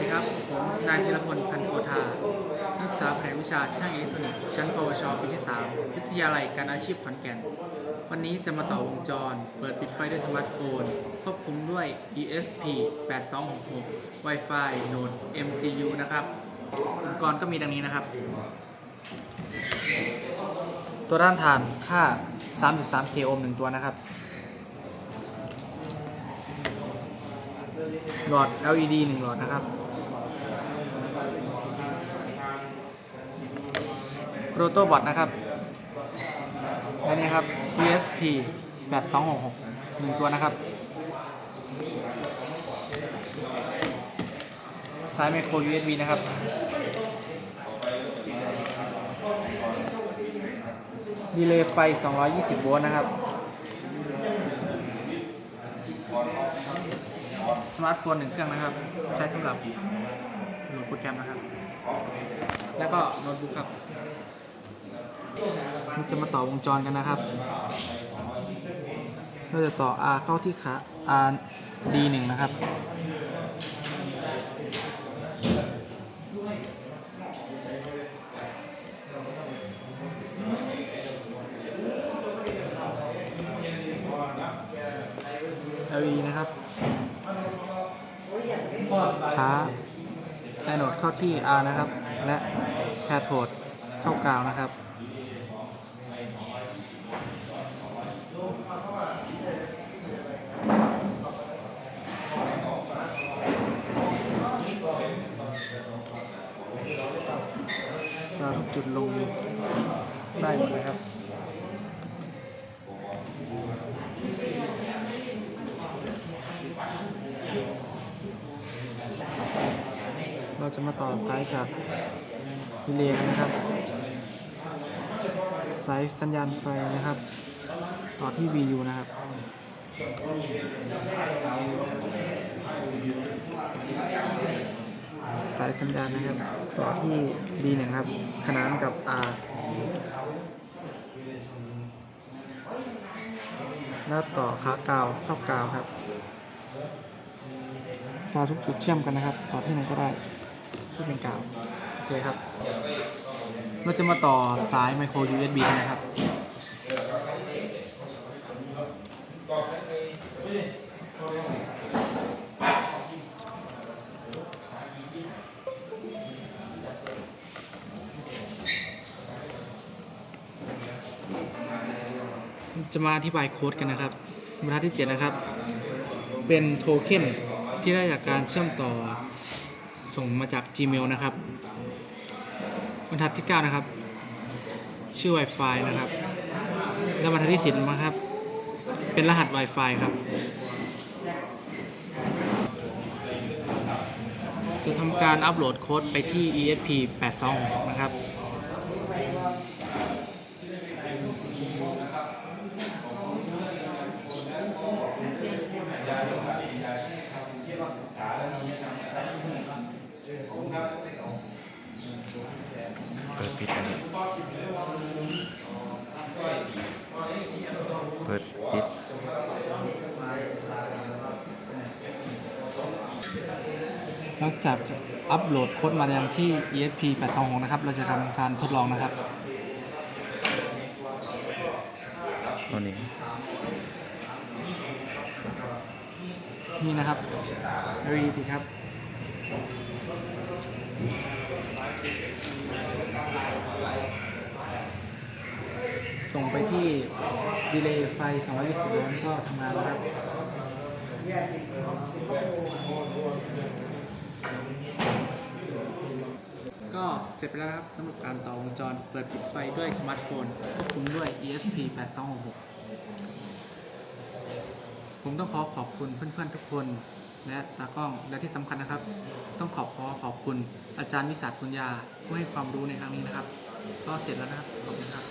ดีครับ ผมนายธีรพลพันโกธา นักศึกษาแผนวิชาช่างอิเล็กทรอนิกส์ชั้นปวชปีที่ 3 วิทยาลัยการอาชีพขอนแก่น วันนี้จะมาต่อวงจร เปิดปิดไฟด้วยสมาร์ทโฟน ควบคุมด้วย ESP 8266 Wi-Fi Node MCU นะครับ อุปกรณ์ก็มีดังนี้นะครับ ตัวด้านฐานค่า 3.3 k โอห์ม1ตัวนะครับหลอด LED 1 หลอดนะครับ โรโตบอทนะครับและนี่ครับ ESP 8266 1ตัวนะครับ สายไมโคร USB นะครับดีเลย์ไฟ 220 โวลต์นะครับ สมาร์ทโฟนหนึ่งเครื่องนะครับ ใช้สำหรับโหลดโปรแกรมนะครับ แล้วก็โน้ตบุ๊กครับ เราจะมาต่อวงจรกันนะครับ เราจะต่อ R เข้าที่ขา R D1 นะครับ LED นะครับขาแอนโนดเข้าที่ R นะครับ และแคโทด เข้ากาวนะครับกาทุกจุดลงได้หมดเลยครับเราจะมาต่อสายจากรีเลนนะครับ สายสัญญาณไฟนะครับ ต่อที่ VU นะครับสายสัญญาณนะครับ ต่อที่ D1 ครับ ขนานกับ R แล้วต่อขากาวเข้ากาวครับกาวทุกจุดเชื่อมกันนะครับ ต่อที่ไหนก็ได้ที่เป็นกาว โอเคครับ เราจะมาต่อสายไมโคร USB กันนะครับ จะมาอธิบายโค้ดกันนะครับบรรทัดที่ 7 นะครับ เป็นโทเค็นที่ได้จากการเชื่อมต่อส่งมาจาก Gmail นะครับ บรรทัดที่ 9 นะครับ ชื่อ Wi-Fi นะครับ และบรรทัดที่10นะครับ เป็นรหัส Wi-Fi ครับ จะทำการอัปโหลดโค้ดไปที่ ESP 826นะครับ เปิดปิดอันนี้เปิดปิดหลังจากอัปโหลดโค้ดมายังที่ ESP 826นะครับ เราจะทำการทดลองนะครับตัวนี้นี่นะครับ LED ติดครับ ส่งไปที่ดีเลย์ไฟ220โวลต์ก็ทำงานแล้วครับก็เสร็จไปแล้วครับสำหรับการต่อวงจรเปิดปิดไฟด้วยสมาร์ทโฟนควบคุมด้วย ESP 8266ผมต้องขอขอบคุณเพื่อนๆทุกคน และตากล้องและที่สำคัญนะครับ ต้องขอบขอขอบคุณอาจารย์วิสาขุญญาผู้ให้ความรู้ในครั้งนี้นะครับ ก็เสร็จแล้วนะครับ ขอบคุณครับ